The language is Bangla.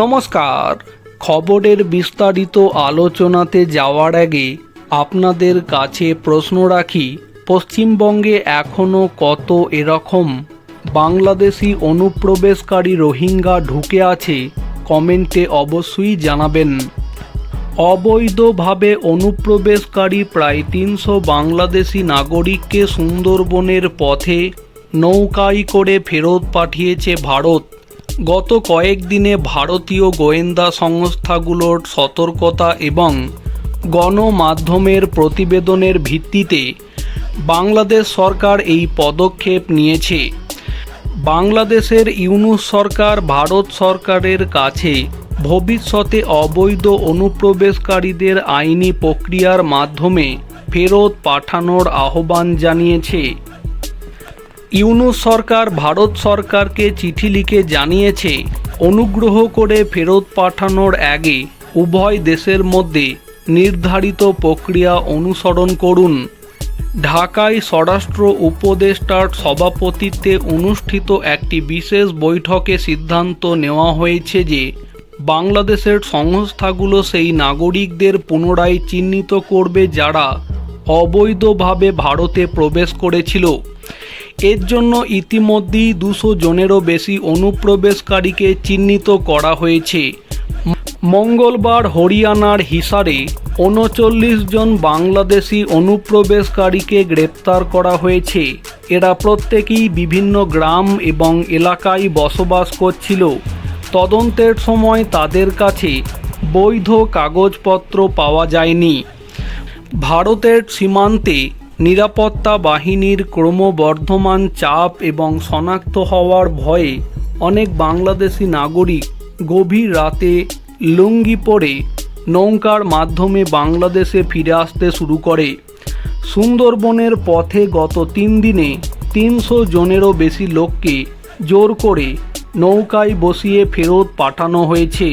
নমস্কার। খবরের বিস্তারিত আলোচনাতে যাওয়ার আগে আপনাদের কাছে প্রশ্ন রাখি, পশ্চিমবঙ্গে এখনও কত এরকম বাংলাদেশি অনুপ্রবেশকারী রোহিঙ্গা ঢুকে আছে? কমেন্টে অবশ্যই জানাবেন। অবৈধভাবে অনুপ্রবেশকারী প্রায় তিনশো বাংলাদেশি নাগরিককে সুন্দরবনের পথে নৌকায় করে ফেরত পাঠিয়েছে ভারত। গত কয়েকদিনে ভারতীয় গোয়েন্দা সংস্থাগুলোর সতর্কতা এবং গণমাধ্যমের প্রতিবেদনের ভিত্তিতে বাংলাদেশ সরকার এই পদক্ষেপ নিয়েছে। বাংলাদেশের ইউনুস সরকার ভারত সরকারের কাছে ভবিষ্যতে অবৈধ অনুপ্রবেশকারীদের আইনি প্রক্রিয়ার মাধ্যমে ফেরত পাঠানোর আহ্বান জানিয়েছে। ইউনুস সরকার ভারত সরকারকে চিঠি লিখে জানিয়েছে, অনুগ্রহ করে ফেরত পাঠানোর আগে উভয় দেশের মধ্যে নির্ধারিত প্রক্রিয়া অনুসরণ করুন। ঢাকায় স্বরাষ্ট্র উপদেষ্টার সভাপতিত্বে অনুষ্ঠিত একটি বিশেষ বৈঠকে সিদ্ধান্ত নেওয়া হয়েছে যে, বাংলাদেশের সংস্থাগুলো সেই নাগরিকদের পুনরায় চিহ্নিত করবে যারা অবৈধভাবে ভারতে প্রবেশ করেছিল। এর জন্য ইতিমধ্যেই দুশো জনেরও বেশি অনুপ্রবেশকারীকে চিহ্নিত করা হয়েছে। মঙ্গলবার হরিয়ানার হিসারে উনচল্লিশ জন বাংলাদেশি অনুপ্রবেশকারীকে গ্রেপ্তার করা হয়েছে। এরা প্রত্যেকেই বিভিন্ন গ্রাম এবং এলাকায় বসবাস করছিল। তদন্তের সময় তাদের কাছে বৈধ কাগজপত্র পাওয়া যায়নি। ভারতের সীমান্তে নিরাপত্তা বাহিনীর ক্রমবর্ধমান চাপ এবং শনাক্ত হওয়ার ভয়ে অনেক বাংলাদেশি নাগরিক গভীর রাতে লুঙ্গি পরে নৌকার মাধ্যমে বাংলাদেশে ফিরে আসতে শুরু করে। সুন্দরবনের পথে গত তিন দিনে তিনশো জনেরও বেশি লোককে জোর করে নৌকায় বসিয়ে ফেরত পাঠানো হয়েছে।